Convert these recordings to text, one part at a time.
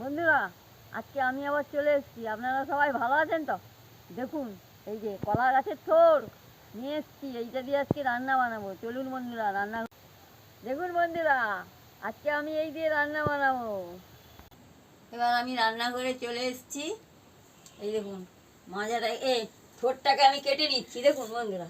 বন্ধুরা, আজকে আমি আবার চলে এসেছি। আপনারা সবাই ভালো আছেন তো? দেখুন, এই যে কলা গাছের থোর নিয়ে এসেছি। এইটা দিয়ে আজকে রান্না বানাবো। চলুন বন্ধুরা, রান্না দেখুন বন্ধুরা, আজকে আমি এই দিয়ে রান্না বানাবো। এবার আমি রান্না করে চলে এসেছি। এই দেখুন মাজাটা এ থোরটাকে আমি কেটে নিচ্ছি। দেখুন বন্ধুরা।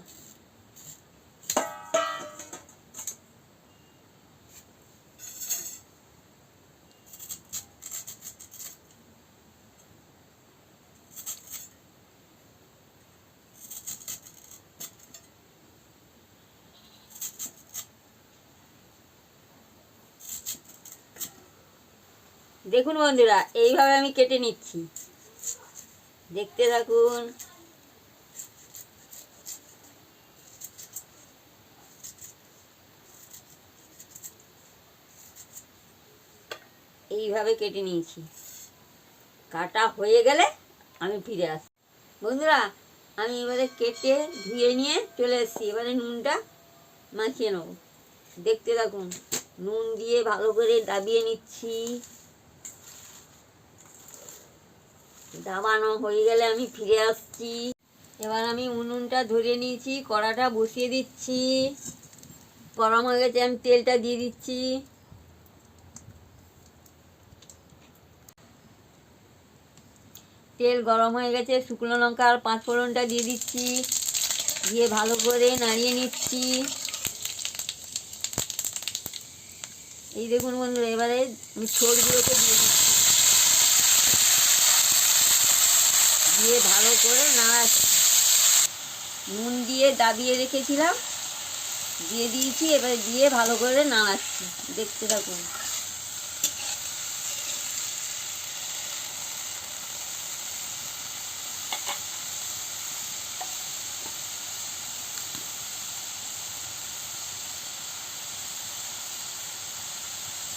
দেখুন বন্ধুরা, এইভাবে আমি কেটে নিচ্ছি। দেখতে থাকুন। এইভাবে কেটে নিয়েছি। কাটা হয়ে গেলে আমি ফিরে আসি বন্ধুরা, আমি এবারে কেটে ধুয়ে নিয়ে চলে এসেছি। এবারে নুনটা মাখিয়ে নেব। দেখতে থাকুন, নুন দিয়ে ভালো করে দাবিয়ে নিচ্ছি। দাবানো হয়ে গেলে আমি ফিরে আসছি। এবার আমি উনুনটা ধরে নিয়েছি, কড়াটা বসিয়ে দিচ্ছি। গরম হয়ে গেছে, আমি তেলটা দিয়ে দিচ্ছি। তেল গরম হয়ে গেছে, শুকনো লঙ্কা আর পাঁচ ফোড়নটা দিয়ে দিচ্ছি। দিয়ে ভালো করে নাড়িয়ে নিচ্ছি। এই দেখুন বন্ধুরা, এবারে আমি ছোটগুলোকে দিয়ে দিচ্ছি। দিয়ে ভালো করে নাড়াচ্ছি নুন দিয়ে দাবিয়ে রেখেছিলাম। দিয়ে দিয়েছি, এবারে দিয়ে ভালো করে নাড়াচ্ছি। দেখতে থাকুন।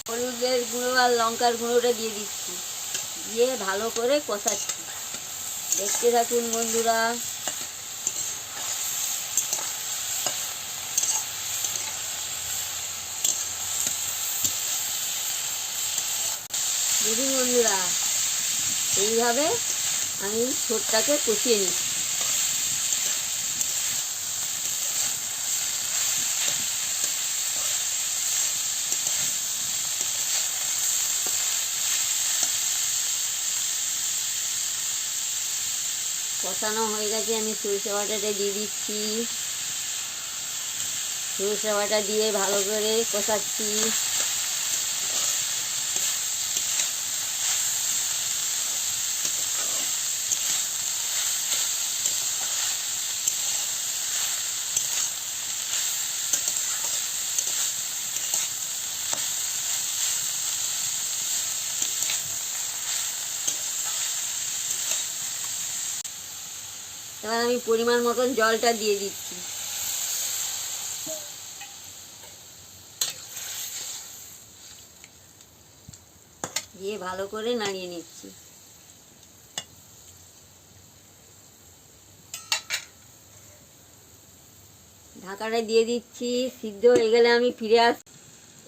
হলুদের গুঁড়ো আর লঙ্কার গুঁড়োটা দিয়ে দিচ্ছি। দিয়ে ভালো করে কষাচ্ছি। দেখতে থাকুন বন্ধুরা। দেখুন বন্ধুরা এইভাবে আমি ছোটটাকে কষিয়ে নিচ্ছি। কষানো হয়ে গেছে আমি সরষে বাটাটা দিয়ে দিচ্ছি। সরষে বাটা দিয়ে ভালো করে কষাচ্ছি। এবার আমি পরিমাণ মতন জলটা দিয়ে দিচ্ছি। দিয়ে ভালো করে নাড়িয়ে নিচ্ছি। ঢাকাটা দিয়ে দিচ্ছি, সিদ্ধ হয়ে গেলে আমি ফিরে আস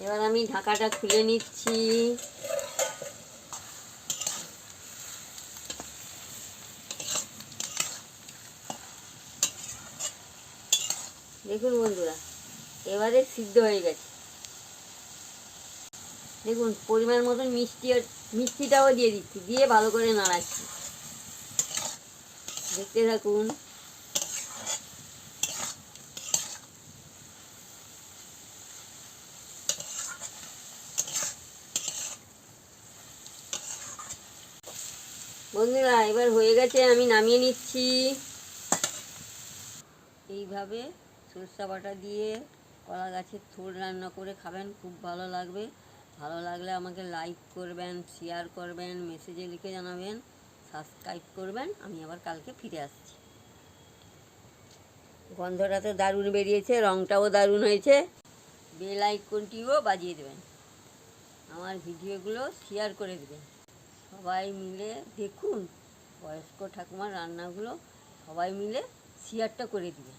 এবার আমি ঢাকাটা খুলে নিচ্ছি। দেখুন বন্ধুরা, এবারে সিদ্ধ হয়ে গেছে। দেখুন, পরিমাণ মতন মিষ্টি মিষ্টিটাও দিয়ে দিচ্ছি, দিয়ে ভালো করে নাড়াচ্ছি। দেখতে থাকুন। বন্ধুরা, এবার হয়ে গেছে, আমি নামিয়ে নিচ্ছি। এইভাবে সরষা বাটা দিয়ে কলা গাছের থোড় রান্না করে খাবেন, খুব ভালো লাগবে। ভালো লাগলে আমাকে লাইক করবেন শেয়ার করবেন মেসেজে লিখে জানাবেন সাবস্ক্রাইব করবেন, আমি আবার কালকে ফিরে আসছি। গন্ধটা তো দারুণ বেরিয়েছে রঙটাও দারুণ হয়েছে। বেল আইকনটিও বাজিয়ে দেবেন। আমার ভিডিওগুলো শেয়ার করে দেবেন। সবাই মিলে দেখুন, বয়স্ক ঠাকুমার রান্নাগুলো সবাই মিলে শেয়ারটা করে দিবেন।